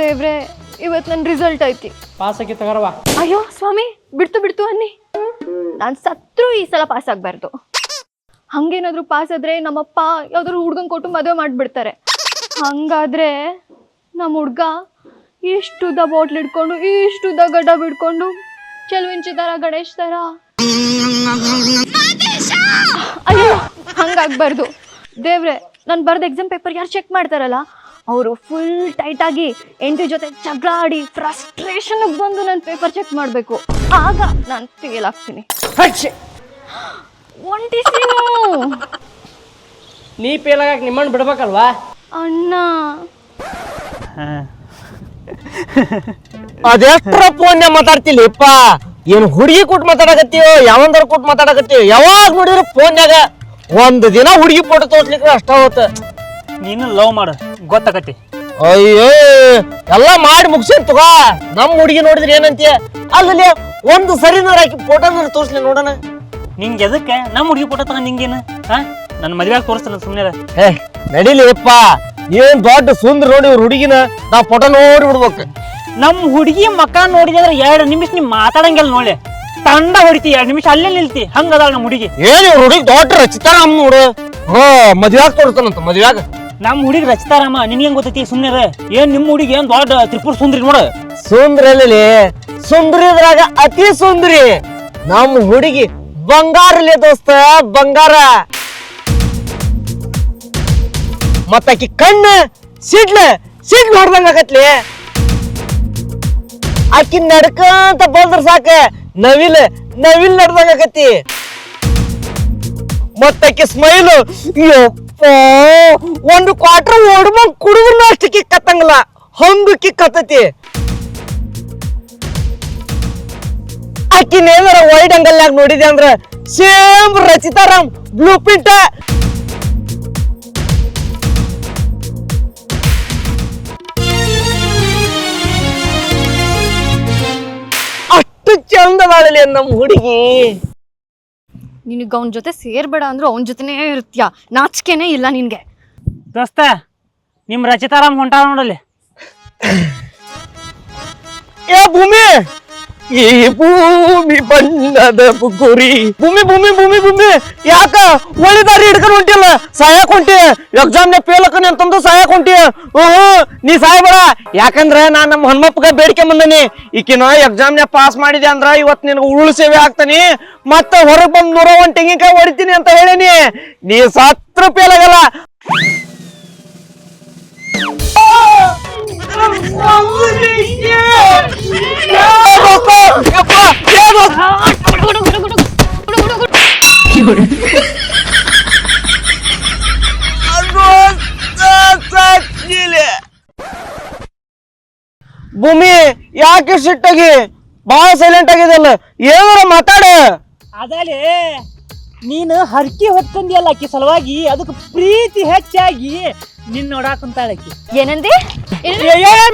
ದೇವ್ರೆ ಇವತ್ತು ನನ್ನ ರಿಸಲ್ಟ್ ಐತಿ. ಪಾಸ್ ಆಗಿ ತಗರವ ಅಯ್ಯೋ ಸ್ವಾಮಿ ಬಿಡ್ತು ಬಿಡ್ತು ಅನ್ನಿ. ನಾನು ಸತ್ರು ಈ ಸಲ ಪಾಸ್ ಆಗಬಾರ್ದು. ಹಂಗೇನಾದ್ರೂ ಪಾಸ್ ಆದ್ರೆ ನಮ್ಮಪ್ಪ ಯಾವ್ದಾದ್ರು ಹುಡ್ಗನ್ ಕೊಟ್ಟು ಮದುವೆ ಮಾಡಿಬಿಡ್ತಾರೆ. ಹಂಗಾದ್ರೆ ನಮ್ಮ ಹುಡ್ಗ ಇಷ್ಟುದ್ದ ಬಾಟ್ಲ್ ಇಟ್ಕೊಂಡು ದ ಗಡ್ಡ ಬಿಡ್ಕೊಂಡು ಚೆಲುವಿಂಚಿ ಥರ ಗಣೇಶ್ ತರ. ಅಯ್ಯೋ ಹಂಗಾಗ್ಬಾರ್ದು. ದೇವ್ರೆ ನಾನು ಬರ್ದ ಎಕ್ಸಾಮ್ ಪೇಪರ್ ಯಾರು ಚೆಕ್ ಮಾಡ್ತಾರಲ್ಲ? ಅವರು ಫುಲ್ ಟೈಟಾಗಿ ಎಂಟಿ ಜೊತೆ ಜಗಳ ಆಡಿ ಫ್ರಸ್ಟ್ರೇಷನ್ ಬಂದು ನನ್ನ ಪೇಪರ್ ಚೆಕ್ ಮಾಡಬೇಕು. ಆಗ ನಾನು ಫೇಲ್ ಆಗ್ತೀನಿ. ಒಂಟಿ ನೀ ಫೇಲ್ ಆಗಕ್ಕೆ ನಿಮ್ಮಣ್ಣ ಬಿಡ್ಬೇಕಲ್ವಾ? ಅಣ್ಣ. ಅದೆಷ್ಟ್ರ ಫೋನ್ಯಾಗ ಮಾತಾಡ್ತಿಲ್ಲಪ್ಪ ಏನು ಹುಡುಗಿ ಕೊಟ್ಟು ಮಾತಾಡಕತ್ತೀವೋ ಯಾವಂದ್ರ ಕೊಟ್ಟು ಮಾತಾಡಕತ್ತೀವೋ ಯಾವಾಗ ನೋಡಿದ್ರು ಫೋನ್ಯಾಗ ಒಂದು ದಿನ ಹುಡುಗಿ ಫೋಟೋ ತೋರ್ಸ್ಲಿಕ್ಕೆ ಅಷ್ಟ ಹೋತ ನೀನು ಲವ್ ಮಾಡು. ಗೊತ್ತಾಗತ್ತೆ. ಅಯ್ಯೋ ಎಲ್ಲ ಮಾಡಿ ಮುಗಿಸಿನ್ ತಗೋ. ನಮ್ಮ ಹುಡುಗಿ ನೋಡಿದ್ರೆ ಏನಂತೀಯ? ಅಲ್ಲಿ ಒಂದು ಸರಿನಾರ ಹಾಕಿ ಫೋಟೋನಾರ ತೋರಿಸ್ಲಿ ನೋಡೋಣ. ನಿಂಗೆ ಎದಕ್ಕೆ? ನಮ್ಮ ಹುಡುಗಿ ಫೋಟೋ ತಗೊಂಡು ನಿಂಗೇನು? ಹಾ? ನನ್ನ ಮದುವೆಯಾಗ ತೋರಿಸ್ತಾನೆ ಸುಮ್ಮನೆ ಏ ನಡಿಲಿಪ್ಪ ಏನ್ ದೊಡ್ಡ ಸುಂದ್ರ ನೋಡಿ ಇವ್ರ ಹುಡುಗಿನ ನಾ ಫೋಟೋ ನೋಡಿ ಬಿಡ್ಬೇಕು. ನಮ್ಮ ಹುಡುಗಿ ಮಕ್ಕ ನೋಡಿದ್ರೆ ಎರಡು ನಿಮಿಷ ನೀವು ಮಾತಾಡಂಗಿಲ್ಲ ನೋಡಿ ತಂಡ ಹೊಡಿತಿ ಎರಡು ನಿಮಿಷ ಅಲ್ಲೇ ನಿಲ್ತಿ. ಹಂಗದಾಳ ನಮ್ಮ ಹುಡುಗಿ. ಏನ್ ಇವ್ರ ಹುಡುಗಿ ದೊಡ್ಡ ರಚಿತಾರಾಮ್ ನೋಡು. ಹೋ ಮದ್ವೆಯಾಗ ತೋರಿಸ್ತಾನಂತ ಮದ್ವೆಯಾಗ ನಮ್ಮ ಹುಡುಗಿ ರಚಿತಾರಾಮ ನಿನ್ಗೇನ್ ಗೊತ್ತೈತಿ ಸುಮ್ಮನೆ ಏನ್ ನಿಮ್ಮ ಹುಡುಗಿ ಏನ್ ದೊಡ್ಡ ತ್ರಿಪುರ ಸುಂದ್ರಿ ನೋಡು. ಸುಂದ್ರಲ್ಲಿ ಸುಂದರಿದ್ರಾಗ ಅತಿ ಸುಂದರಿ. ನಮ್ಮ ಹುಡುಗಿ ಬಂಗಾರಲೆ ದೋಸ್ತ, ಬಂಗಾರ. ಮತ್ತಾಕಿ ಕಣ್ಣು, ಸಿಡ್ಲ, ಸಿಡ್ಲು ಹೊಡ್ದಂಗ ಆಗತ್ಲಿ. ಆಕಿ ನಡ್ಕಂತ ಬಂದ್ರ ಸಾಕ, ನವಿಲ್ ನವಿಲ್ ನಡ್ದಂಗ ಆಗತಿ ಮತ್ತಾಕಿ ಸ್ಮೈಲು ಯಪ್ಪ ಒಂದು ಕ್ವಾರ್ಟರ್ ಓಡ್ಬಂಗ್ ಕುಡಿದ್ರು ಅಷ್ಟು ಕಿಕ್ ಕತ್ತಂಗಿಲ್ಲ ಹಂಗ ಕಿಕ್ ಕತ್ತತಿ ಆಕಿನೇನಾರ ವೈಡ್ ಅಂಗಲ್ನಾಗ ನೋಡಿದೆ ಅಂದ್ರ ಸೇಮ್ ರಚಿತಾರಾಮ್ ಬ್ಲೂ ಪ್ರಿಂಟ್ ಅಷ್ಟು ಚಂದದಾಳಲಿ ನಮ್ಮ ಹುಡುಗಿ ನಿನಗೆ ಅವನ ಜೊತೆ ಸೇರ್ಬೇಡ ಅಂದ್ರೆ ಅವನ ಜೊತೆನೇ ಇರ್ತೀಯ? ನಾಚಿಕೆನೇ ಇಲ್ಲ ನಿನಗೆ. ದೋಸ್ತ ನಿಮ್ಮ ರಚಿತಾರಾಮ್ ಹೊಂಟಾರ ನೋಡಲ್ಲಿ. ಈ ಭೂಮಿ ಬಣ್ಣದ ಗುರಿ ಭೂಮಿ ಭೂಮಿ ಭೂಮಿ ಭೂಮಿ. ಯಾಕ? ಒಳಿದಾರಿ ಹಿಡ್ಕೊಂಡು ಹೊಂಟಿಲ್ಲ ಸಾಯಕ್ ಹೊಂಟಿ. ಎಕ್ಸಾಮ್ ಫೇಲ್ ಹಾಕನಿ ಅಂತಂದು ಸಾಯಕ್ ಹೊಂಟಿ? ಓಹ್, ನೀ ಸಾಯ್ಬೇಡ. ಯಾಕಂದ್ರ ನಾ ನಮ್ಮ ಹನುಮಪ್ಪಗ ಬೇಡಿಕೆ ಬಂದನಿ ಈಕಿನ ಎಕ್ಸಾಮ್ನ ಪಾಸ್ ಮಾಡಿದೆ ಅಂದ್ರ ಇವತ್ ನಿನಗೆ ಉರುಳು ಸೇವೆ ಆಗ್ತಾನಿ. ಮತ್ತ ಹೊರಗ್ ಬಂದ್ ನೂರ ಒಂದ್ ತೆಂಗಿನಕಾಯಿ ಹೊಡಿತೀನಿ ಅಂತ ಹೇಳಿನಿ. ನೀ ಸತ್ರ ಪೇಲಾಗಲ್ಲ ಭೂಮಿ ಯಾಕೆ ಸಿಟ್ಟಾಗಿ ಬಹಳ ಸೈಲೆಂಟ್ ಆಗಿದಲ್ಲ ಏನಾರ ಮಾತಾಡ. ಅದಲೇ, ನೀನು ಹರ್ಕಿ ಹೊತ್ತಂದಿಯಲ್ಲ ಆಕಿ ಸಲುವಾಗಿ, ಅದಕ್ಕೆ ಪ್ರೀತಿ ಹೆಚ್ಚಾಗಿ ನಿನ್ನ ನೋಡಾಕುಂತಾಳ ಆಕಿ. ಏನಂದಿ?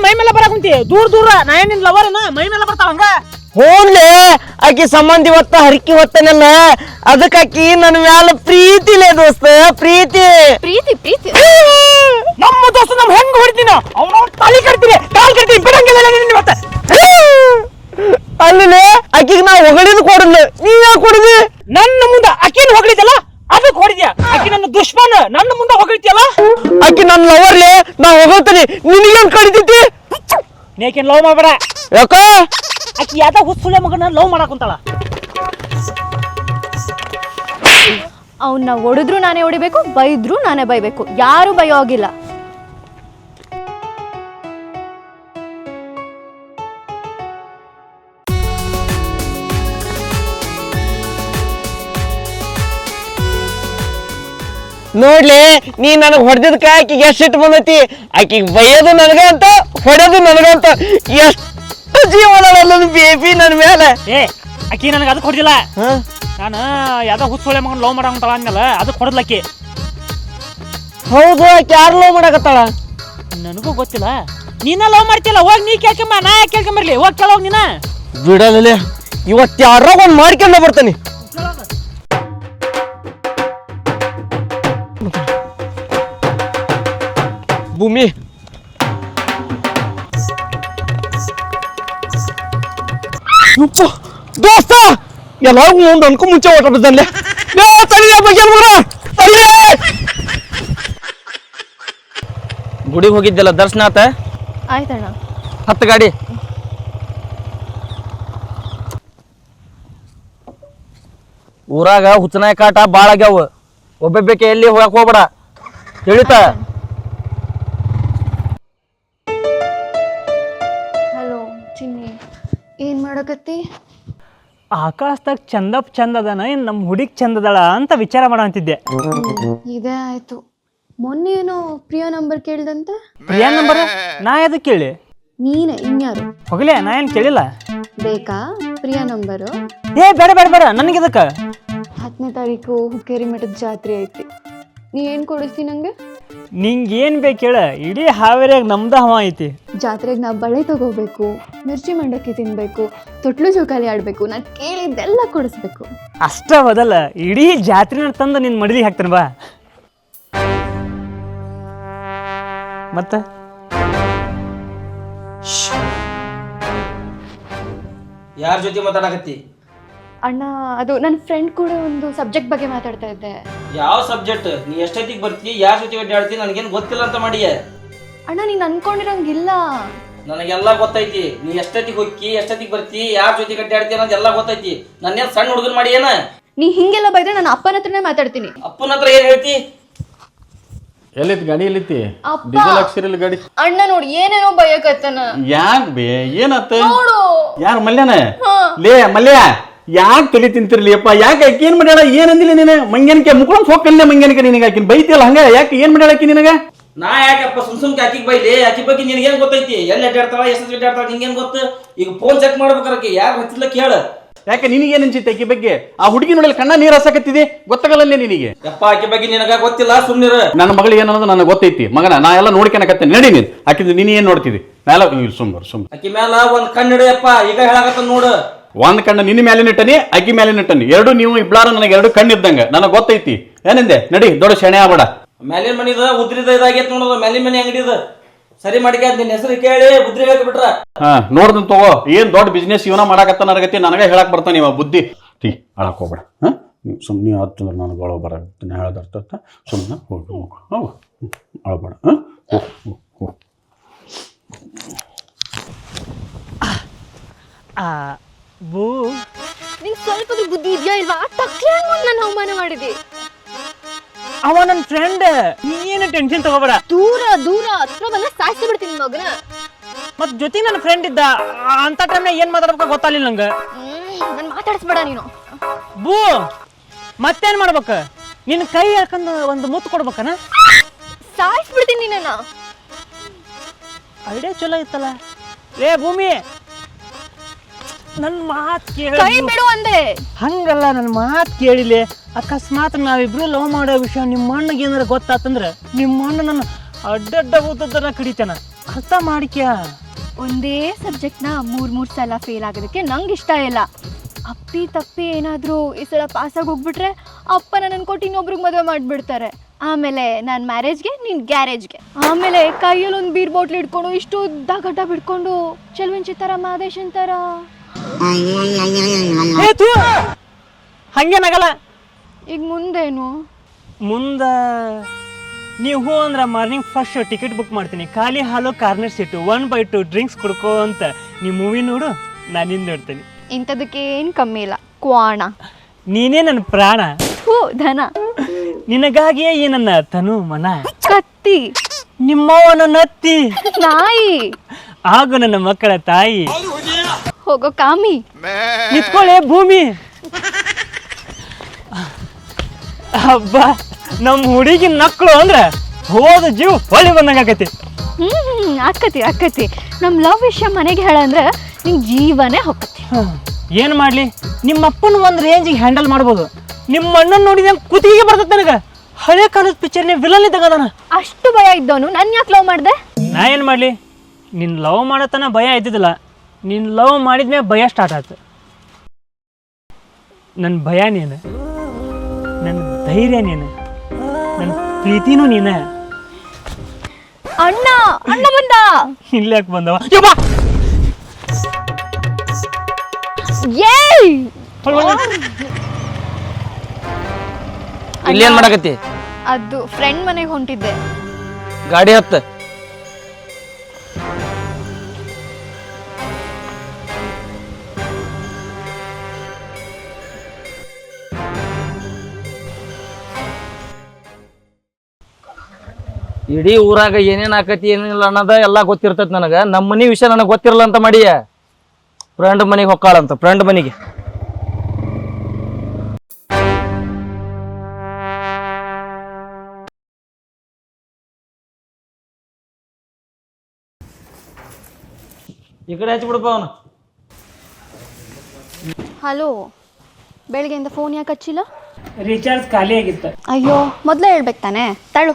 ಮೈ ಮೇಲೆ ಬರಾಕುಂತಿ ದೂರ ದೂರ. ನಾ ಏನ್ ನಿನ್ ಲವರ್ ಮೈ ಮೇಲೆ ಬರ್ತಾವ ಹಂಗ? ಹೋನ್ಲೆ ಆಕಿ ಸಂಬಂಧಿ ಹೊತ್ತ ಹರಕಿ ಹೊತ್ತನಲ್ಲ ಅದಕ್ಕ ಆಕಿ ನನ್ನ ಮ್ಯಾಲ ಪ್ರೀತಿಲೇ ದೋಸ್ತ ಪ್ರೀತಿ. ಪ್ರೀತಿ ಪ್ರೀತಿ. ನಮ್ಮ ದೋಸ್ತ ನಮ್ ಹೆಂಗ್ ಹೊಡಿತೀನ? ಅವನ ತಾಲಿ ಕಟ್ತೀನಿ ಕಾಲ್ ಕಟ್ತೀನಿ ಬಿಡಂಗಿಲ್ಲ ನಿನ್ನ ಇವತ್ತ ಅಲ್ಲೇ ಆಕಿಗೆ ನಾ ಹೊಗಳಿದ್ ಕೊಡಲ್ಲ ನೀ ಯಾಕೆ ಕೊಡಿದಿ ನನ್ನ ಮುಂದೆ ಅಕ್ಕಿನ ಹೊಗಳಿದಲ್ಲ? ಅದಕ್ಕೆ ಹೊಡಿದ್ಯಾ? ಅಕ್ಕಿ ನನ್ನ ದುಶ್ಮನ ನನ್ನ ಮುಂದೆ ಹೊಗಳ್ತಿಯಲ್ಲ? ಆಕಿ ನನ್ನ ಲವರ್ಲೆ ನಾ ಹೊಗಳ್ತೀನಿ. ನಿನಗೇನ್ ಕಡಿತೈತಿ? ನೇಕೇನ್ ಲವ್ ಮಾಡ್ಬೇಡ. ಯಾಕ? ಆಕಿ ಯಾವ್ದ ಹುಸುಳೆ ಮಗನ ಲವ್ ಮಾಡಾಕುಂತಾಳ ಅವನ್ನ ಹೊಡೆದ್ರು ನಾನೇ ಹೊಡಿಬೇಕು ಬೈದ್ರು ನಾನೇ ಬೈಬೇಕು. ಯಾರು ಬೈಯೋ ಆಗಿಲ್ಲ ನೋಡ್ಲಿ ನೀ ನನಗೆ ಹೊಡೆದಿದ್ಕ ಆಕಿಗೆ ಎಷ್ಟು ಇಟ್ಟು ಬಂದೈತಿ? ಆಕಿಗೆ ಬೈಯೋದು ನನಗ ಅಂತ ಹೊಡೆದು ನನಗ ಅಂತ. ಎಷ್ಟು ಜೀವನ ಬೇಬಿ ನನ್ನ ಮೇಲೆ ಏ ಅಕ್ಕಿ ನನಗೆ ಅದಕ್ಕೆ ಹೊಡೆದಿಲ್ಲ? ನಾನು ಯಾವ್ದೋ ಹುಚ್ಚೋಳೆ ಮಗನ ಲವ್ ಮಾಡಾಕುಂತಾಳ ಅಂದಲ್ಲ ಅದಕ್ಕೆ ಹೊಡೆದ್ಲಕ್ಕಿ ಹೌದು ಆಕಿ ಯಾರು ಲವ್ ಮಾಡಕತ್ತಾಳ? ನನಗೂ ಗೊತ್ತಿಲ್ಲ. ನೀನ ಲವ್ ಮಾಡ್ತಿಲ್ಲ ಹೋಗಿ ನೀ ಕೇಳ್ಕೊಂಬ ನಾ ಯಾಕೆ ಕೇಳ್ಕೊಂಬರ್ಲಿ? ಹೋಗಿ ಕೇಳೋಗ್ ನೀನ. ಬಿಡಲ್ಲ ಇವತ್ತು ಯಾರೋ ಒಂದ್ ಮಾಡ್ಕೊಂಡ ಬರ್ತಾನೆ भूमि ದೋಸ್ತ ಎಲ್ಲ ಒಂದು ಅನ್ಕೊ ಮುಂಚೆ ಓಟ ಬಿದ್ದಲ್ಲೇ ಗುಡಿಗೆ ಹೋಗಿದ್ದೆಲ್ಲ ದರ್ಶನ ಆತ ಆಯ್ತಣ್ಣ ಹತ್ತು ಗಾಡಿ ಊರಾಗ ಹುಚ್ಚನಾಯ ಕಾಟ ಭಾಳ ಆಗ್ಯಾವ ಒಬ್ಬ ಎಲ್ಲಿ ಹೋಗಕ್ ಹೋಗ್ಬೇಡ ತಿಳಿತಾ ಆಕಾಶದಾಗ ಚಂದಪ್ ಚಂದ ಅದನ ಏನ್ ನಮ್ಮ ಹುಡುಗಿ ಚಂದ ಅದಾಳ ಅಂತ ವಿಚಾರ ಮಾಡಂತಿದ್ದೆ ಇದೇ ಆಯ್ತು. ಮೊನ್ನೆ ಏನೋ ಪ್ರಿಯಾ ನಂಬರ್ ಕೇಳ್ದಂತ? ಪ್ರಿಯಾ ನಂಬರ್? ನಾ ಯಾವ್ದು ಕೇಳಿ? ನೀನ ಇನ್ಯಾರು? ಹೋಗ್ಲೇ ನಾ ಏನು ಕೇಳಿಲ್ಲ. ಬೇಕಾ ಪ್ರಿಯಾ ನಂಬರು? ಏ ಬೇಡ ಬೇಡ ಬೇಡ ನನಗೆ ಇದಕ್ಕೆ ಹತ್ತನೇ ತಾರೀಕು ಹುಕ್ಕೇರಿ ಮಠದ ಜಾತ್ರೆ ಐತಿ. ನೀ ಏನು ಕೊಡಿಸ್ತಿ ನಂಗೆ? ನಿಂಗೆ ಏನು ಬೇಕು ಹೇಳ? ಇಡೀ ಹಾವೇರಿಯಾಗ ನಮ್ದ ಹವ ಐತಿ. ಜಾತ್ರೆಗೆ ನಾ ಬಳೆ ತಗೋಬೇಕು ಮಿರ್ಚಿ ಮಂಡಕ್ಕಿ ತಿನ್ಬೇಕು ತೊಟ್ಲು ಜೋಕಾಲಿ ಆಡಬೇಕು ನಾನು ಕೇಳಿದ್ದೆಲ್ಲ ಕೊಡಿಸ್ಬೇಕು. ಅಷ್ಟ ಹೋದಲ್ಲ ಇಡೀ ಜಾತ್ರೆನ ತಂದು ನಿನ್ನ ಮಡಿಲಿ ಹಾಕ್ತಾನೆ ಬಾ. ಮತ್ತ? ಯಾರ ಜೊತೆ ಮಾತಾಡಕತ್ತಿ? ಅಣ್ಣ ಅದು ನನ್ನ ಫ್ರೆಂಡ್ ಕೂಡ ಒಂದು ಸಬ್ಜೆಕ್ಟ್ ಬಗ್ಗೆ ಮಾತಾಡ್ತಾ ಇದ್ದೆ. ಯಾವ ಸಬ್ಜೆಕ್ಟ್ ನೀ ಎಷ್ಟೊತ್ತಿಗೆ ಬರ್ತೀಯ? ಯಾರ ಜೊತೆ ಅಡ್ಡಾಡ್ತಿ ನನಗೇನು ಗೊತ್ತಿಲ್ಲ ಅಂತ ಮಾಡಿಯೇ. ಅಣ್ಣ ನೀನು ಅನ್ಕೊಂಡಿರಂಗಿಲ್ಲ. ನನಗೆಲ್ಲ ಗೊತ್ತೈತಿ. ನೀ ಎಷ್ಟೊತ್ತಿಗೆ ಹೋಗಿ ಎಷ್ಟೊತ್ತಿಗೆ ಬರ್ತಿ ಯಾರ ಜೊತೆ ಅಡ್ಡಾಡ್ತಿ ಅನ್ನೋದೆಲ್ಲ ಗೊತ್ತೈತಿ. ನನ್ನೇನು ಸಣ್ಣ ಹುಡುಗನ್ ಮಾಡಿ ಏನ ನೀ ಹಿಂಗೆಲ್ಲ ಬೈದ್ರೆ ನನ್ನ ಅಪ್ಪನ ಹತ್ರನೇ ಮಾತಾಡ್ತೀನಿ. ಅಪ್ಪನ ಹತ್ರ ಏನು ಹೇಳ್ತಿ? ಎಲ್ಲಿತ್ತು ಗಾಡಿ ಎಲ್ಲಿತ್ತಿ? ಅಪ್ಪ. ಡೀಸೆಲ್ ಹಾಕ್ಸಿರಲ್ಲ ಗಾಡಿ ಅಣ್ಣ ನೋಡಿ ಏನೇನೋ ಬಯಕತ್ತನ. ಯಾಕ್ ಬೇ? ಏನತ್ತ? ನೋಡು. ಯಾರು ಮಲ್ಯನ? ಲೇ ಮಲ್ಯ! ಯಾಕೆ ತಲೆ ತಿಂತಿರ್ಲಿ ಅಪ್ಪ ಯಾಕೆ ಆಕಿ ಏನ್ ಮಾಡ್ಯಾಳ? ಏನ್ ಅಂದಿಲ್ಲ ನೀನು? ಮಂಗ್ಯಾನಿಕೆ ಮುಕ್ಳೊಂದ್ ಹೋಗಲ್ಲ ಮಂಗ್ಯಾನಿಕೆ ನಿನಗೆ ಆಕಿನ ಬೈತಿಯಲ್ಲ ಹಂಗ? ಯಾಕೆ ಏನ್ ಮಾಡ್ಯಾಳ ಆಕಿ ನಿನಗ? ನಾ ಯಾಕಪ್ಪ ಸುಮ್ ಸುಮ್ಕೆ ಆಕಿಗೆ ಬೈಲಿ? ಆಕಿ ಬಗ್ಗೆ ನಿನಗೇನ್ ಗೊತ್ತೈತಿ? ಎಲ್ಲಿ ಅಡ್ಡಾಡ್ತಾಳ ಎಷ್ಟು ಅಡ್ಡಾಡ್ತಾಳ ನಿಂಗೇನ್ ಗೊತ್ತು? ಈಗ ಫೋನ್ ಚೆಕ್ ಮಾಡ್ಬೇಕಾರಕ್ಕೆ ಯಾರು ಹಚ್ಚಿಲ್ಲ ಕೇಳ. ಯಾಕೆ ನಿನಗೇನ್ ಅನ್ಸಿತ್ತು ಆಕಿ ಬಗ್ಗೆ? ಆ ಹುಡುಗಿ ನೋಡಲಿ ಕಣ್ಣ ನೀರ್ ಹಸಕತ್ತಿದೆ? ಗೊತ್ತಾಗಲ್ಲೇ ನಿನಗೆ? ಅಪ್ಪ ಆಕಿ ಬಗ್ಗೆ ನಿನಗ ಗೊತ್ತಿಲ್ಲ ಸುಮ್ನಿರ. ನನ್ನ ಮಗಳು ಏನನ್ನೋದು ನನಗೆ ಗೊತ್ತೈತಿ. ಮಗನ ನಾ ಎಲ್ಲ ನೋಡ್ಕೊಳಕತ್ತೆ ನಡಿ ನೀನ್. ಆಕಿದ್ ನೀನು ಏನ್ ನೋಡ್ತಿದಿ? ಮೇಲೆ ಸುಮ್ ಸುಮ್ ಆಕಿ ಮ್ಯಾಲ ಒಂದ್ ಕಣ್ಣಿಡಿಯಪ್ಪ ಈಗ ಹೇಳಕತ್ತ ನೋಡು. ಒಂದ್ ಕಣ್ಣು ನಿನ್ನ ಮೇಲೆ ನಿಟ್ಟನಿ ಅಕ್ಕಿ ಮೇಲೆ ನಿಟ್ಟನಿ. ಎರಡು ನೀವು ಇಬ್ಲಾರ ನನಗೆ ಎರಡು ಕಣ್ಣು ಇದ್ದಂಗೆ ನನಗೆ ಗೊತ್ತೈತಿ. ಏನಂದೆ? ನಡಿ ದೊಡ್ಡ ಶೆಣೆ ಆಗ್ಬೇಡ. ಮನಿ ಇದ ಉದ್ರಿದ ಇದಾಗೈತೆ ನೋಡೋದು ಮ್ಯಾಲಿನ ಮನಿ ಇದು. ಸರಿ ಮಾಡಿಕ ನಿನ್ನ ಹೆಸರು ಕೇಳಿ ಉದ್ರಿ ಹೇಳಿ ಬಿಟ್ರ. ಹಾ ನೋಡ್ದನ್ ತಗೋ. ಏನ್ ದೊಡ್ಡ ಬಿಸ್ನೆಸ್ ಇವನ ಮಾಡಾಕತ್ತಾನ ನನಗತಿ ನನಗೆ ಹೇಳಕ್ ಬರ್ತಾನೆ ಇವ ಬುದ್ಧಿ. ಟೀ ಅಳಕ್ ಹೋಗ್ಬೇಡ. ಹಾ? ನೀವು ಸುಮ್ಮನೆ ಆತು ನಾನು ನನಗೆ ಒಳ ಬರಾಕತ್ತೀನಿ ಹೇಳದರ್ಥ ಸುಮ್ಮನೆ ಹೋಗಿ ಹೋಗು ಅಳಬೇಡ ಹಾ? ಹೋಗು ಹೋಗು ಹೋಗು. ಆ ಬೂ ನಿಂಗೆ ಸ್ವಲ್ಪ ಬುದ್ಧಿ ಇದೆಯಾ ಇಲ್ವಾ? ತಕ್ಲೆ ಮುಂದೆ ನನ್ನ ಅವಮಾನ ಮಾಡಿದಿ. ಅವ ನನ್ನ ಫ್ರೆಂಡ್ ಏನು ಟೆನ್ಷನ್ ತಗೋಬೇಡ. ದೂರ ದೂರ. ಹತ್ರ ಬಂದ ಸಾಯಿಸಿ ಬಿಡ್ತೀನಿ ಮಗನ. ಮತ್ ಜೊತೆ ನನ್ನ ಫ್ರೆಂಡ್ ಇದ್ದ ಆ, ಅಂತ ಟೈಮ್ನಾಗ ಏನ್ ಮಾತಾಡ್ಬೇಕು ಗೊತ್ತಾಗ್ಲಿಲ್ಲ ನಂಗೆ. ನನ್ ಮಾತಾಡಿಸ್ಬೇಡ ನೀನು. ಬೂ ಮತ್ತೇನ್ ಮಾಡ್ಬೇಕು? ನಿನ್ನ ಕೈ ಹಾಕೊಂಡು ಒಂದು ಮುತ್ತು ಕೊಡ್ಬೇಕನ? ಸಾಯಿಸ್ಬಿಡ್ತೀನಿ ನಿನ್ನ ಐಡಿಯಾ ಚಲೋ ಇತ್ತಲ್ಲ. ಲೇ ಭೂಮಿ ನನ್ನ ಮಾತು ಕೈ ಕೇಳಿ ಬಿಡು ಅಂದೆ. ಹಂಗಲ್ಲ ನನ್ನ ಮಾತು ಕೇಳಿಲೆ. ಅಕಸ್ಮಾತ್ ನಾವಿಬ್ರು ಲವ್ ಮಾಡೋ ವಿಷಯ ನಿಮ್ಮ ಅಣ್ಣಗೆ ಏನಾರ ಗೊತ್ತಾತಂದ್ರೆ ನಿಮ್ಮ ಅಣ್ಣ ನನ್ನ ಅಡ್ಡಡ್ಡ ಓದೋದನ್ನ ಕಡಿತಾನ. ಅರ್ಥ ಮಾಡಿಕ್ಯಾ? ಒಂದೇ ಸಬ್ಜೆಕ್ಟ್ನ ಮೂರ್ ಮೂರ್ ಸಲ ಫೇಲ್ ಆಗೋದಕ್ಕೆ ನಂಗೆ ಇಷ್ಟ ಇಲ್ಲ. ಅಪ್ಪಿ ತಪ್ಪಿ ಏನಾದರೂ ಈ ಸಲ ಪಾಸಾಗಿ ಹೋಗ್ಬಿಟ್ರೆ ಅಪ್ಪ ನನ್ನ ಕೊಟ್ಟು ಇನ್ನೊಬ್ರಿಗೆ ಮದುವೆ ಮಾಡಿಬಿಡ್ತಾರೆ. ಆಮೇಲೆ ನಾನು ಮ್ಯಾರೇಜ್ಗೆ ನೀನು ಗ್ಯಾರೇಜ್ಗೆ ಆಮೇಲೆ ಕೈಯಲ್ಲಿ ಒಂದು ಬೀರ್ ಬಾಟ್ಲ್ ಇಟ್ಕೊಂಡು ಇಷ್ಟು ಉದ್ದ ಗಡ್ಡ ಬಿಟ್ಕೊಂಡು ಚೆಲುವಂಚಿ ಥರ ಮಾದೇಶನ್ ಥರ ಏ ಈಗ ಮುಂದೇನು ಮುಂದ ನೀವು ಹೂ ಅಂದ್ರೆ ಮಾರ್ನಿಂಗ್ ಫಸ್ಟ್ ಟಿಕೆಟ್ ಬುಕ್ ಮಾಡ್ತೀನಿ ಖಾಲಿ ಹಾಲು corner seat one by two drinks ಕುಡ್ಕೋ ಅಂತ ನೀವು ಮೂವಿ ನೋಡು ನಾನು ನಿನ್ನ ನೋಡ್ತೀನಿ ಇಂಥದಕ್ಕೆ ಏನು ಕಮ್ಮಿ ಇಲ್ಲ ಕ್ವಾಣ ನೀನೇ ನನ್ನ ಪ್ರಾಣ ಹೂ ಧನ ನಿನಗಾಗಿಯೇ ಈ ನನ್ನ ತನು ಮನ ಕತ್ತಿ ನಿಮ್ಮವನ ನನ್ನ ಅತ್ತಿ ನಾಯಿ ಹಾಗೂ ನನ್ನ ಮಕ್ಕಳ ತಾಯಿ ಹೋಗೋ ಕಾಮಿ. ನಿತ್ಕೊಳ್ಳೆ ಭೂಮಿ. ಹಬ್ಬ ನಮ್ಮ ಹುಡುಗಿ ನಕ್ಕಳು ಅಂದ್ರೆ ಹೋದ ಜೀವ ಹೊಳಿ ಬಂದಂಗ ಆಕತಿ. ಹ್ಮ್ ಆಕತಿ ಆಕತಿ. ನಮ್ಮ ಲವ್ ವಿಷಯ ಮನೆಗೆ ಹೇಳಂದ್ರೆ ನಿಂಗೆ ಜೀವನೇ ಹೋಗತಿ ಏನು ಮಾಡಲಿ? ನಿಮ್ಮ ಅಪ್ಪನ ಒಂದು ರೇಂಜಿಗೆ ಹ್ಯಾಂಡಲ್ ಮಾಡ್ಬೋದು. ನಿಮ್ಮ ಅಣ್ಣನ ನಂಗೆ ಕೂತಿಗೆ ಬರ್ತದೆ ನನಗೆ. ಹಳೆ ಕಾಲದ ಪಿಕ್ಚರ್ನೇ ವಿಲನ್ ಇದ್ದಂಗದಾನ ಅಷ್ಟು ಭಯ ಇದ್ದವನು ನಾನು ಯಾಕೆ ಲವ್ ಮಾಡಿದೆ? ನಾ ಏನು ಮಾಡಲಿ? ನಿನ್ನ ಲವ್ ಮಾಡತನ ಭಯ ಇದ್ದಿದ್ದಿಲ್ಲ. ನೀನು ಲವ್ ಮಾಡಿದ್ಮೇಲೆ ಭಯ ಸ್ಟಾರ್ಟ್ ಆಯ್ತು ನನ್ನ ಭಯ ನೀನು. ನನ್ನ ಧೈರ್ಯ ನೀನು. ನನ್ನ ಪ್ರೀತಿನೂ ನೀನು. ಅಣ್ಣ ಅಣ್ಣ ಬಂದ. ಇಲ್ಲಾಕ್ ಬಂದವ? ಯವ್ವ! ಇಲ್ಲಿ ಏನ್ ಮಾಡಕತ್ತಿ? ಅದು ಫ್ರೆಂಡ್ ಮನೆಗೆ ಹೊಂಟಿದ್ದೆ. ಗಾಡಿ ಹತ್ತ. ಇಡೀ ಊರಾಗ ಏನೇನ್ ಆಕತಿ ಏನಿಲ್ಲ ಅನ್ನೋದ ಎಲ್ಲಾ ಗೊತ್ತಿರ್ತೈತಿ ನನಗ. ನಮ್ಮ ಮನಿ ವಿಷಯ ನನಗೆ ಗೊತ್ತಿರಲ್ಲ ಅಂತ ಮಾಡಿಯ? ಫ್ರೆಂಡ್ ಮನೆಗೆ ಹೊಕ್ಕಾಳಂತ ಫ್ರೆಂಡ್ ಮನೆಗೆ. ಈ ಕಡೆ ಹಚ್ಚಿ ಬಿಡಪ್ಪ ಅವನು. ಹಲೋ ಬೆಳಗ್ಗೆಯಿಂದ ಫೋನ್ ಯಾಕೆ ಹಚ್ಚಿಲ್ಲ? ರೀಚಾರ್ಜ್ ಖಾಲಿ ಆಗಿತ್ತು. ಅಯ್ಯೋ ಮೊದಲೇ ಹೇಳ್ಬೇಕು ತಾನೇ? ತಳು.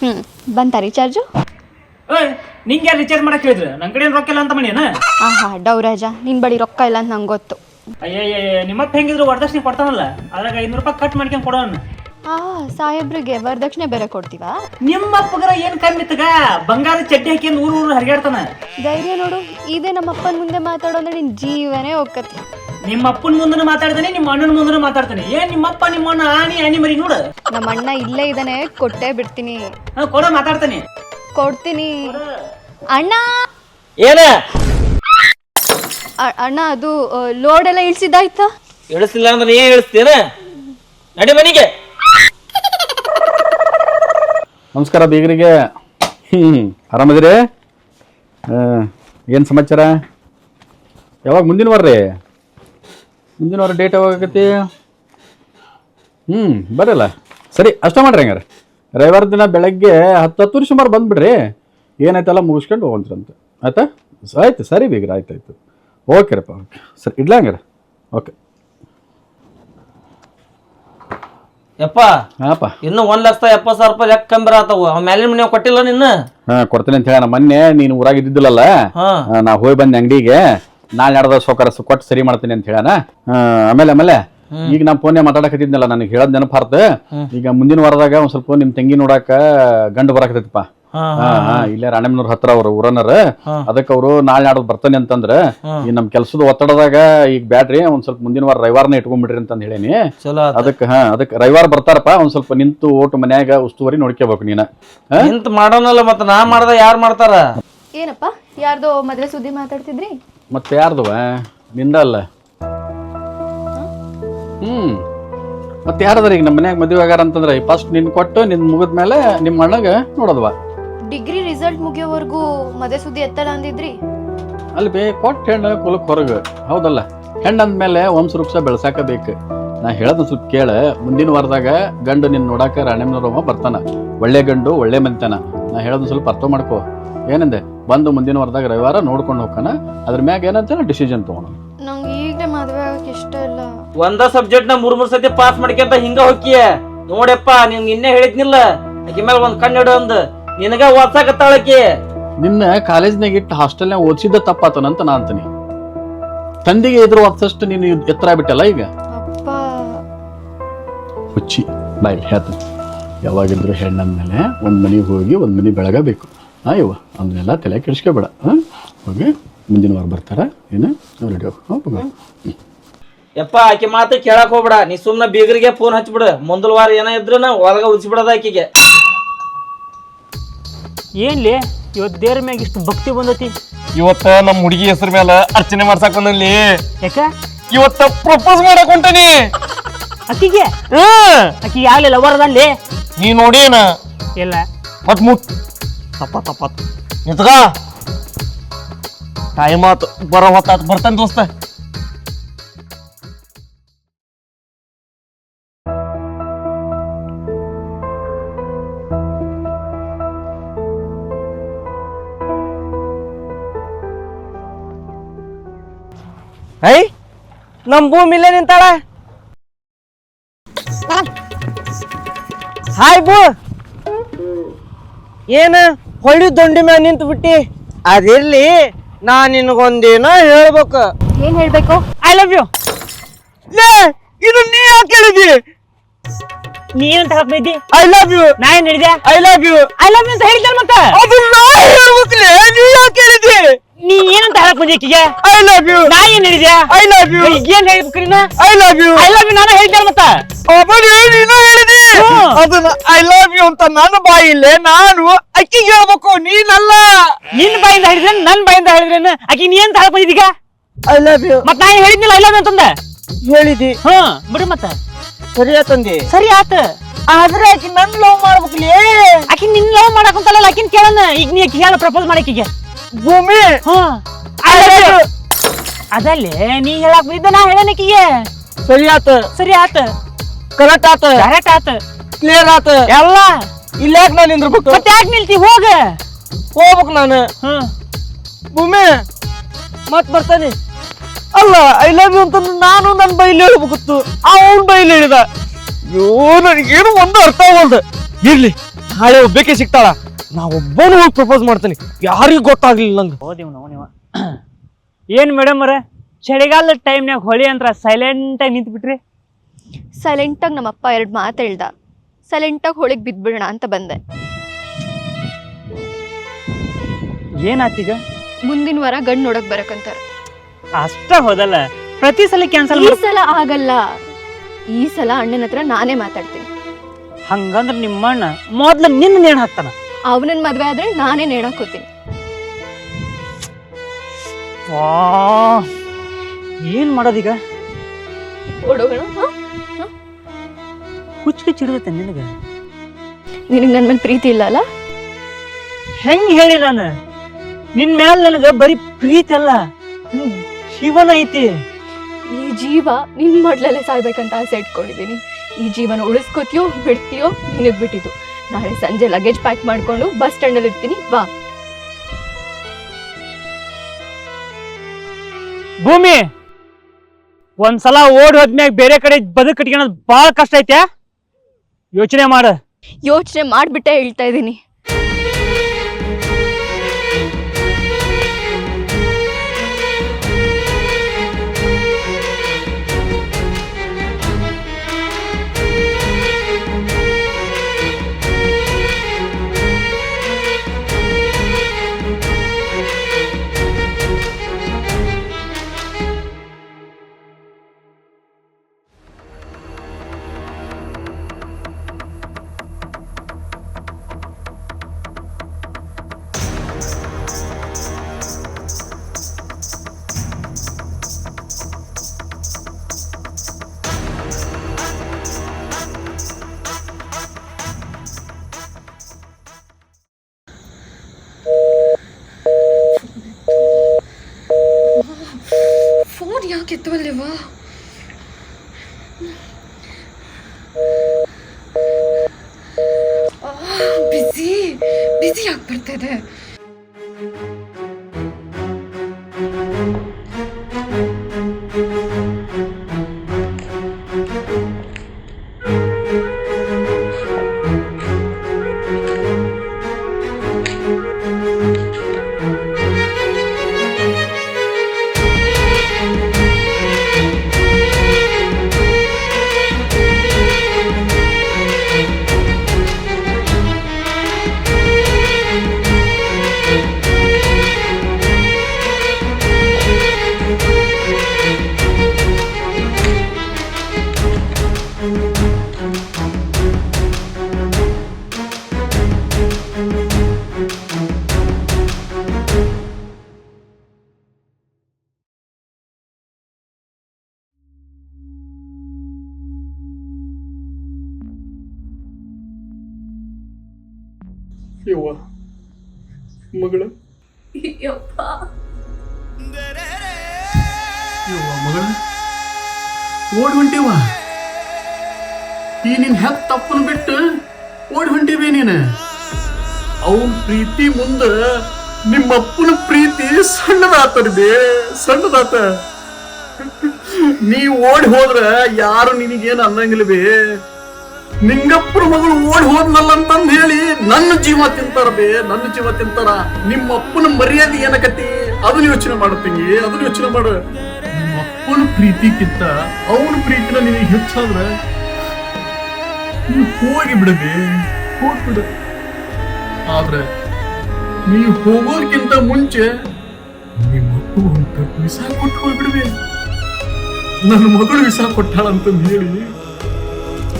ಹ್ಞೂ ಬಂತ ರೀಚಾರ್ಜು ನಿಂಗೆ ಯಾರು ರೀಚಾರ್ಜ್ ಮಾಡಕ್ ಹೇಳಿದ್ರು? ನನ್ನ ಕಡೆ ರೊಕ್ಕ ಇಲ್ಲ ಅಂತ ಮನೇನ ಆಹಾ ಡೌರಾಜ ನಿನ್ ಬಳಿ ರೊಕ್ಕ ಇಲ್ಲ ಅಂತ ನಂಗೆ ಗೊತ್ತು. ಅಯ್ಯಯ್ಯ ನಿಮ್ಮಪ್ಪ ಹೆಂಗಿದ್ರು ವರದಕ್ಷಿಣೆ ಕೊಡ್ತಾನಲ್ಲ ಅದ್ರಾಗ ಐನೂರು ರೂಪಾಯಿ ಕಟ್ ಮಾಡ್ಕೊಂಡು ಕೊಡೋಣ ಆ ಸಾಹೇಬ್ರಿಗೆ ವರದಕ್ಷಿಣೆ ಬೇರೆ ಕೊಡ್ತೀವಾ ನಿಮ್ಮಪ್ಪಗರ ಏನ್ ಕಮ್ಮಿ ತಗ ಬಂಗಾರ ಚಡ್ಡಿ ಹಾಕಿ ಊರು ಊರು ಹರಿಗಾಡ್ತಾನ ಧೈರ್ಯ ನೋಡು ಇದೇ ನಮ್ಮ ಅಪ್ಪನ ಮುಂದೆ ಮಾತಾಡೋ ಅಂದ್ರೆ ನಿನ್ ಜೀವನೇ ಹೋಗತ್ತೆ ನಿಮ್ಮ ಅಪ್ಪನ ಮುಂದನು ಮಾತಾಡ್ತಾನೆ ನಿಮ್ಮ ಅಣ್ಣನ ಮುಂದನು ಮಾತಾಡ್ತಾನೆ. ಏನ್ ನಿಮ್ಮಪ್ಪ ನಿಮ್ಮ ಅಣ್ಣ ಆನಿ ಆನಿ ಮರಿ ನೋಡು. ನಮ್ಮ ಅಣ್ಣ ಇಲ್ಲೇ ಇದಾನೆ ಕೊಟ್ಟೇ ಬಿಡ್ತೀನಿ. ಹಾ, ಕೊಡ ಮಾತಾಡ್ತಾನೆ. ಕೊಡ್ತೀನಿ. ಅಣ್ಣ! ಏನ? ಅ- ಅಣ್ಣ ಅದು ಲೋಡ್ ಎಲ್ಲ ಇಳಿಸಿದ್ದಾಯ್ತಾ? ಇಳಿಸಿಲ್ಲ ಅಂದ್ರೆ ನೀ ಇಳಿಸ್ತೇನ ನಡಿ ಮನಿಗೆ. ನಮಸ್ಕಾರ ಬೀಗರಿಗೆ. ಹ್ಞೂ ಆರಾಮದಿರಿ ಏನು ಸಮಾಚಾರ? ಯಾವಾಗ ಮುಂದಿನ ವಾರ ರೀ? ಮುಂದಿನ ವಾರ ಡೇಟ್ ಯಾವಾಗ ಆಗೈತಿ ಹ್ಞೂ ಬರಲ್ಲ. ಸರಿ ಅಷ್ಟೇ ಮಾಡ್ರಿ ಹಂಗಾರೆ. ರವಿವಾರ ದಿನ ಬೆಳಗ್ಗೆ ಹತ್ತು ಹತ್ತುವರೆ ಸುಮಾರು ಬಂದುಬಿಡ್ರಿ. ಏನಾಯ್ತಲ್ಲ ಮುಗಿಸ್ಕೊಂಡು ಹೋಗಂತ್ರಂತೆ ಆಯ್ತಾ? ಆಯ್ತು ಸರಿ ಬೀಗ್ರ ಆಯ್ತು ಆಯ್ತು. ಓಕೆ ರಪ್ಪ ಓಕೆ ಸರಿ ಇಡ್ಲ ಹಂಗಾರೆ? ಓಕೆ ಯಪ್ಪ ಹಾಪ ಇನ್ನು ಒಂದ್ ಲಕ್ಷ ಎಪ್ಪತ್ತು ಸಾವಿರ ರೂಪಾಯಿ ಲೆಕ್ಕ ಕಂಬರ ಆತವು. ಅವ್ ಮ್ಯಾಲಿನ ಮನೆ ಕೊಟ್ಟಿಲ್ಲ ನಿನ್ನ? ಹಾಂ ಕೊಡ್ತೀನಿ ಅಂತ ಹೇಳ ಮೊನ್ನೆ ನೀನು ಊರಾಗ ಇದ್ದಿದ್ದಿಲ್ಲಲ್ಲ? ಹಾ ನಾ ಹೋಗಿ ಬಂದೆ ಅಂಗಡಿಗೆ. ನಾಳೆ ನಡೆದ ಸೌಕರ್ಯ ಕೊಟ್ಟು ಸರಿ ಮಾಡ್ತೀನಿ ಅಂತ ಹೇಳಣ ಆಮೇಲೆ ಆಮೇಲೆ ಈಗ ನಾ ಫೋನ್ಯಾಗ ಮಾತಾಡಕತ್ತಿದ್ನಲ್ಲ ನನಗೆ ಹೇಳೋದ್ ನೆನಪಾರ್ತ ಈಗ ಮುಂದಿನ ವಾರದಾಗ ಒಂದ್ ಸ್ವಲ್ಪ ನಿಮ್ ತಂಗಿ ನೋಡಾಕ ಗಂಡು ಬರಾಕತ್ತೈತಿಪ್ಪ. ಹಾ, ಇಲ್ಲೇ ರಾಣೆಮ್ನವ್ರ ಹತ್ರ ಅವ್ರ ಊರನರ ಅದಕ್ಕೆ ಅವರು ನಾಳೆ ನಾಡದ್ ಬರ್ತಾನೆ ಅಂತಂದ್ರ ಈ ನಮ್ ಕೆಲ್ಸದ ಒತ್ತಡದಾಗ ಈಗ ಬ್ಯಾಡ್ರಿ ಒಂದ್ ಸ್ವಲ್ಪ ಮುಂದಿನ ವಾರ ರವಿವಾರನ ಇಟ್ಕೊಂಡ್ಬಿಡ್ರಿ ಅಂತ ಹೇಳೇನಿ. ಅದಕ್ಕೆ ಹಾ ಅದಕ್ಕೆ ರವಿವಾರ ಬರ್ತಾರಪ್ಪ ಒಂದ್ ಸ್ವಲ್ಪ ನಿಂತು ಓಟ್ ಮನ್ಯಾಗ ಉಸ್ತುವಾರಿ ನೋಡ್ಕೋಬೇಕು ನೀನ? ಮಾಡೋನಲ್ಲ ಮತ್ತ ನಾ ಮಾಡ್ದ ಯಾರ್ ಮಾಡ್ತಾರ? ಏನಪ್ಪ ಯಾರ್ದೋ ಮದ್ವೆ ಸುದ್ದಿ ಮಾತಾಡ್ತಿದ್ರಿ? ಮತ್ತೆ ಯಾರ್ದವ? ನಿಂದ ಅಲ್ಲ ಹ್ಮ್. ಮತ್ತೆ ಯಾರದ್ರ ಈಗ ನಮ್ಮ ಮನ್ಯಾಗ ಮದುವೆ ಆಗ್ಯಾರ ಅಂತಂದ್ರೆ ಫಸ್ಟ್ ನಿನ್ ಕೊಟ್ಟು ನಿನ್ ಮುಗಿದ್ಮೇಲೆ ನಿಮ್ಮ ಅಣ್ಣಗ ನೋಡೋದವ. ಡಿಗ್ರಿ ರಿಸಲ್ಟ್ ಮುಗಿಯೋವರೆಗೂ ಮದ್ವೆ ಸುದ್ದಿ ಎತ್ತಲ್ಲ ಅಂದಿದ್ರಿ? ಅಲ್ಲಿ ಬೇ ಕೊಟ್ಟು ಹೆಣ್ಣು ಕುಲಕ್ ಹೊರಗೆ. ಹೌದಲ್ಲ. ಹೆಣ್ಣು ಅಂದ್ಮೇಲೆ ವಂಶ ಬೆಳೆಸಾಕ ಬೆಳ್ಸಾಕ ಬೇಕು ನಾ ಹೇಳೋದ್ ಸ್ವಲ್ಪ ಕೇಳ. ಮುಂದಿನ ವಾರದಾಗ ಗಂಡು ನಿನ್ ನೋಡಾಕ ರೋಮ ಬರ್ತಾನ. ಒಳ್ಳೆ ಗಂಡು ಒಳ್ಳೆ ಮಂತಾನ ನಾ ಹೇಳೋದು ಸ್ವಲ್ಪ ಅರ್ಥ ಮಾಡ್ಕೋ. ಏನಂದೆ? ಬಂದು ಮುಂದಿನ ವಾರದಾಗ ರವಿವಾರ ನೋಡ್ಕೊಂಡು ಹೋಗೋಣ ಅದ್ರ ಮ್ಯಾಗ ಏನಂತ ಡಿಸಿಷನ್ ತಗೋಣ. ನಂಗೆ ಈಗಲೇ ಮದುವೆ ಆಗಕ್ಕೆ ಇಷ್ಟ ಇಲ್ಲ. ಒಂದ ಸಬ್ಜೆಕ್ಟ್ನ ಮೂರ್ ಮೂರ್ ಸತಿ ಪಾಸ್ ಮಾಡ್ಕೊಂತ ಹಿಂಗ ಹೋಕಿಯ ನೋಡಪ್ಪ ನೀನ್ ನಿನ್ನೆ ಹೇಳಿದ್ನಿಲ್ಲ. ಆಕಿ ಮೇಲೆ ಒಂದ್ ಕಣ್ಣು ಇಡು ಒಂದು ನಿನಗ ಓದ್ಸಾಕತ್ತಾಳಕಿ ನಿನ್ನ ಕಾಲೇಜ್ನಾಗ ಇಟ್ಟು ಹಾಸ್ಟೆಲ್ನಾಗ ಓದಿಸಿದ್ದ ತಪ್ಪಾತನಂತ ನಾ ಅಂತೀನಿ. ತಂದಿಗೆ ಎದುರು ಒತ್ತಷ್ಟು ನೀನು ಎತ್ತರ ಬಿಟ್ಟಲ್ಲ ಈಗ? ಅಪ್ಪ. ಹುಚ್ಚಿ ಬಾಯ್ ಹೇಳ್ತೀನಿ. ಯಾವಾಗಿದ್ರು ಹೆಣ್ಣಂದ್ಮೇಲೆ ಒಂದು ಮನೆಗೆ ಹೋಗಿ ಒಂದು ಮನೆ ಬೆಳಗಬೇಕು. ಹಾಂ ಇವ ಅದನ್ನೆಲ್ಲ ತಲೆ ಕೆಡಿಸ್ಕೋಬೇಡ. ಹಾಂ? ಹೋಗಿ ಮುಂದಿನ ವಾರ ಬರ್ತಾರ. ಏನು? ರೆಡಿ ಹೋಗಿ. ಹಾಂ ಯಪ್ಪ ಆಕೆ ಮಾತು ಕೇಳಕ್ ಹೋಗ್ಬೇಡ. ನೀ ಸುಮ್ಮನೆ ಬೀಗರಿಗೆ ಫೋನ್ ಹಚ್ಬಿಡ. ಮುಂದಲ ವಾರ ಏನ ಇದ್ರು ಒಳಗ ಉಳಿಸ್ಬಿಡದ ಆಕಿಗೆ. ಏನ್ಲಿ? ಇವತ್ತು ದೇವ್ರ ಮ್ಯಾಗ ಇಷ್ಟು ಭಕ್ತಿ ಬಂದತಿ. ಇವತ್ತ ನಮ್ಮ ಹುಡುಗಿ ಹೆಸರು ಮೇಲೆ ಅರ್ಚನೆ ಮಾಡ್ಸಾಕ ಬಂದಲ್ಲಿ ಯಾಕ? ಇವತ್ತ ಪ್ರಪೋಸ್ ಮಾಡಕ್ ಹೊಂಟನಿ. ಅಕ್ಕಿಗೆ ಅಕ್ಕಿ ಲವರ್ ಅದಲ್ಲಿ ನೀ ನೋಡೇನ ಇಲ್ಲ. ಮತ್ ಮುಟ್ ತಪ್ಪ ತಪ್ಪ ನಿಂತ್ಕ ಟೈಮ್ ಆತು ಬರೋ ಹೊತ್ತಾತ್ ಬರ್ತಾನೆ ದೋಸ್ತ ಐ ನಮ್ ಭೂಮಿಲೇ ನಿಂತಾಳ ಹಾಯ್ ಬೂ ಏನ ಹೊಳ್ಳಿ ದೊಂಡಿ ಮ್ಯಾಗ ನಿಂತು ಬಿಟ್ಟಿ. ಅದಿರ್ಲಿ ನಾ ನಿನಗೊಂದೇನೋ ಹೇಳ್ಬೇಕು. ಏನ್ ಹೇಳ್ಬೇಕು? ಐ ಲವ್ ಯು ಇದು ನೀ ಯಾಕೆ ಹೇಳಿದಿ? ನೀ ಏನಂತ ಹಾಕ್ಬಿದ್ದಿ ಐ ಲವ್ ಯು ನಾ ಏನ್ ಹೇಳಿದೆ? I love you I love you ಅಂತ ಹೇಳಿದ್ದಲ್ಲ ಮತ್ತೆ? ಅದು ನಾ ಹೇಳ್ಬೇಕಲೇ ನೀ ಯಾಕೆ ಹೇಳಿದಿ? ನೀ ಏನಂತ ಹೇಳಕ್ ಬಂದಿ ಐ ಲವ್ ಯು ನಾ ಏನ್ ಹೇಳಿದ್ಯಾ ಐ ಲವ್ ಯು ಏನ್ ಹೇಳ್ಬೇಕ್ರಿ I love you I love you ನಾನು ಹೇಳಿದ್ದೆ ಮತ್ತ? ನೀನು ಹೇಳಿದಿ ಹ್ಮ್. ಅದನ್ನ ಐ ಲವ್ ಯು ಅಂತ ನನ್ನ ಬಾಯಿಲೆ ನಾನು ಅಕ್ಕಿ ಹೇಳ್ಬೇಕು ನೀನಲ್ಲ. ನಿನ್ ಬಾಯಿಂದ ಹೇಳಿದ್ರೆ ನನ್ ಬಾಯಿಂದ ಹೇಳಿದ್ರೆ ಆಕಿ ನೀ ಅಂತ ಹೇಳಕ್ ಬಂದಿದ್ದೀಗ ಐ ಲವ್ ಯು ಮತ್ ನಾ ಏನ್ ಹೇಳಿದ್ನಿಲ್ಲ ಐ ಲವ್ ಯು ಅಂತಂದ? ಹೇಳಿದಿ. ಹಾ ಬಿಡು ಮತ್ತ. ಸರಿ ಆತಂದಿ ಸರಿ ಆತ. ಆದ್ರೆ ಆಕಿ ನನ್ ಲವ್ ಮಾಡ್ಬೇಕಲೇ? ಆಕಿ ನಿನ್ ಲವ್ ಮಾಡಕಂತಲ್ಲ ಆಕಿನ್ ಕೇಳನ ಈಗ ನೀ ಅಕ್ಕಿ ಹೇಳ ಪ್ರಪೋಸ್ ಮಾಡಕ್ಕಿಗೆ ಭೂಮಿ. ಹಾ. ಐ ಲವ್ ಯು ಅದಲ್ಲೇ ನೀ ಹೇಳಕ್ ಬಿದ್ದ ನಾ ಹೇಳನಕಿಗೆ ಸರಿ ಆತ. ಸರಿ ಆತ. ಕರೆಕ್ಟ್ ಆತ. ಕರೆಕ್ಟ್ ಆತ. ಕ್ಲಿಯರ್ ಆತ. ಎಲ್ಲ? ಇಲ್ಲಾಕ್ ನಾನು ನಿಂದ್ರಬೇಕು? ಮತ್ತೆ ಯಾಕೆ ನಿಲ್ತಿ? ಹೋಗ. ಹೋಗ್ಬೇಕು ನಾನು. ಹ್ಮ್ ಭೂಮಿ ಮತ್ ಬರ್ತಾನೆ. ಅಲ್ಲ ಐ ಲವ್ ಯು ಅಂತಂದ್ರೆ ನಾನು ನನ್ನ ಬೈಲಿ ಹೇಳ್ಬೇಕಿತ್ತು. ಅವನ್ ಬೈಲಿ ಹೇಳಿದ. ಅಯ್ಯೋ ನನಗೇನು ಒಂದು ಅರ್ಥ ಆಗಲ್ದು. ಇರ್ಲಿ ನಾಳೆ ಒಬ್ಬಕ್ಕೆ ಸಿಗ್ತಾಳ. ನಾ ಒಬ್ಬನು ಹೋಗಿ ಪ್ರಪೋಸ್ ಮಾಡ್ತೀನಿ. ಯಾರಿಗೂ ಗೊತ್ತಾಗ್ಲಿಲ್ಲ ನಂಗೆ. ಹೋದಿವ್ ನಾವು ನೀವು ಏನ್ ಮೇಡಮ್ ಅರ ಚಳಿಗಾಲದ ಟೈಮ್ನಾಗ ಹೊಳಿ ಅಂತ ಸೈಲೆಂಟ್ ಆಗಿ ನಿಂತ್ಬಿಟ್ರಿ? ಸೈಲೆಂಟ್ ಸೈಲೆಂಟಾಗಿ ನಮ್ಮಪ್ಪ ಎರಡು ಮಾತು ಹೇಳ್ದ. ಸೈಲೆಂಟಾಗಿ ಹೋಳಿಗೆ ಬಿದ್ಬಿಡೋಣ ಅಂತ ಬಂದೆ. ಏನಾತೀಗ ಮುಂದಿನ ವಾರ ಗಂಡು ನೋಡಕ್ ಬರಕಂತಾರೆ ಅಷ್ಟ ಹೋದಲ್ಲ ಪ್ರತಿ ಸಲ ಕ್ಯಾನ್ಸಲ್ ಈ ಸಲ ಆಗಲ್ಲ. ಈ ಸಲ ಅಣ್ಣನ ಹತ್ರ ನಾನೇ ಮಾತಾಡ್ತೀನಿ. ಹಂಗಂದ್ರ ನಿಮ್ಮ ಅಣ್ಣ ಮೊದ್ಲು ನಿನ್ನ ನೇಣ್ ಹಾಕ್ತಾನ. ಅವನನ್ ಮದ್ವೆ ಆದ್ರೆ ನಾನೇ ನೇಣಕ್ ಹೋತೀನಿ ವಾ ಏನ್ ಮಾಡೋದೀಗ ಓಡೋಗೋಣ ಹಾ? ಹುಚ್ಚಿಗೆ ಚಿಡದತ್ತೆ ನಿನಗ? ನಿನಗೆ ನನ್ನ ಮೇಲೆ ಪ್ರೀತಿ ಇಲ್ಲ ಅಲ್ಲ? ಹೆಂಗ್ ಹೇಳಿ ನಾನು? ನಿನ್ ಮ್ಯಾಲ ನನಗೆ ಬರೀ ಪ್ರೀತಿ ಅಲ್ಲ. ಶಿವನ ಜೀವನ ಐತಿ. ಈ ಜೀವ ನಿನ್ ಮೊಡ್ಲಲ್ಲೇ ಸಾಯ್ಬೇಕಂತ ಆಸೆ ಇಟ್ಕೊಂಡಿದ್ದೀನಿ ಈ ಜೀವನ ಉಳಿಸ್ಕೋತೀಯೋ ಬಿಡ್ತೀಯೋ ನಿನಗ್ ಬಿಟ್ಟಿದ್ದು. ನಾಳೆ ಸಂಜೆ ಲಗೇಜ್ ಪ್ಯಾಕ್ ಮಾಡ್ಕೊಂಡು ಬಸ್ ಸ್ಟ್ಯಾಂಡಲ್ಲಿ ಇರ್ತೀನಿ. ಬಾ. ಭೂಮಿ ಒಂದ್ಸಲ ಓಡಿ ಹೋದ್ಮ್ಯಾಗ ಬೇರೆ ಕಡೆ ಬದುಕು ಕಟ್ಕೊಳೋದು ಭಾಳ ಕಷ್ಟ ಐತೆ ಯೋಚನೆ ಮಾಡ. ಯೋಚನೆ ಮಾಡ್ಬಿಟ್ಟೆ ಹೇಳ್ತಾ ಇದ್ದೀನಿ. ಯವ್ವ ಮಗಳ? ಯವ್ವ ಮಗಳ? ಓಡಿ ಹೊಂಟಿವ ಈ ನಿನ್ ಹೆತ್ ತಪ್ಪನ್ ಬಿಟ್ಟು ಓಡ್ ಹೊಂಟಿವಿ ನೀನು? ಅವನ್ ಪ್ರೀತಿ ಮುಂದ ನಿಮ್ಮಪ್ಪನ ಪ್ರೀತಿ ಸಣ್ಣದಾತನ ಬೇ ಸಣ್ಣದಾತ. ನೀ ಓಡಿ ಹೋದ್ರ ಯಾರು ನಿನಗೇನು ಅನ್ನಂಗಿಲ್ಲ ಬೇ ನಿಂಗಪ್ಪನ ಮಗಳು ಓಡಿ ಹೋದ್ನಲ್ಲ ಅಂತಂದ್ ಹೇಳಿ ನನ್ನ ಜೀವ ತಿಂತಾರ ಬೇ, ನನ್ನ ಜೀವ ತಿಂತಾರ. ನಿಮ್ಮ ಅಪ್ಪನ ಮರ್ಯಾದೆ ಏನಕತಿ ಅದನ್ನ ಯೋಚನೆ ಮಾಡತ್ತಿಂಗಿ ಅದನ್ನ ಯೋಚನೆ ಮಾಡು. ನಿಮ್ಮ ಅಪ್ಪನ ಅವನ ಪ್ರೀತಿನ ನಿನಗೆ ಹೆಚ್ಚಾದ್ರೆ ಹೋಗಿ ಬಿಡಬೇ ಹೋಗ್ಬಿಡು ಆದ್ರೆ ನೀ ಹೋಗೋದಕ್ಕಿಂತ ಮುಂಚೆ ನಿಮ್ಮಪ್ಪು ಅಂತ ವಿಸಾ ಕೊಟ್ಟು ಹೋಗ್ಬಿಡ್ಬೇ ನನ್ನ ಮಗಳು ವಿಸಾ ಕೊಟ್ಟಾಳಂತಂದು ಹೇಳಿ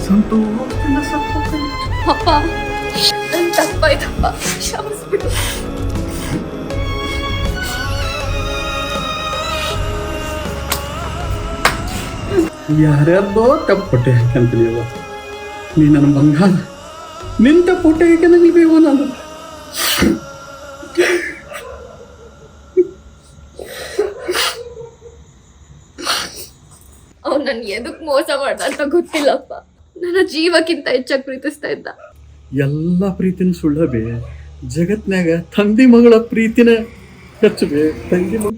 ಸಂತೋಷದಿಂದ ಸತ್ತೋಗ್ತಾನೆ. ಅಪ್ಪ ನನ್ ತಪ್ಪಾಯ್ತಪ್ಪ ಕ್ಷಮಿಸ್ಬಿಡು ಯಾರ್ಯಾರ್ದೋ ತಪ್ಪು ಪಟ್ಟೆ ಹಾಕ್ಯಂತೀನಿ ಅವ ನೀ ನನ್ನ ಬಂಗಾರ ನಿಂತ ಹೊಟ್ಟೆ ಹಾಕ್ಯಂದ್ರೆ ಬೇವ ನಾನು ಅವ್ನು ನನ್ ಎದಕ್ ಮೋಸ ಮಾಡ್ದ ಅಂತ ಗೊತ್ತಿಲ್ಲಪ್ಪ ನನ್ನ ಜೀವಕ್ಕಿಂತ ಹೆಚ್ಚಾಗಿ ಪ್ರೀತಿಸ್ತಾ ಇದ್ದ. ಎಲ್ಲ ಪ್ರೀತಿನ ಸುಳ್ಳಬೆ. ಜಗತ್ನ್ಯಾಗ ತಂದಿ ಮಗಳ ಪ್ರೀತಿನ ಹೆಚ್ಚಬೇ. ತಂಗಿ ಮಗ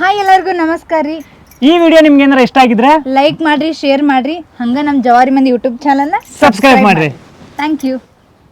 ಹಾಯ್ ಎಲ್ಲರಿಗೂ ನಮಸ್ಕಾರ ರೀ. ಈ ವಿಡಿಯೋ ನಿಮ್ಗೆ ಏನಾರ ಇಷ್ಟ ಆಗಿದ್ರೆ ಲೈಕ್ ಮಾಡ್ರಿ ಶೇರ್ ಮಾಡ್ರಿ. ಹಂಗ ನಮ್ಮ ಜವಾರಿ ಮಂದಿ ಯೂಟ್ಯೂಬ್ ಚಾನಲ್ನ ಸಬ್ಸ್ಕ್ರೈಬ್ ಮಾಡ್ರಿ. Thank you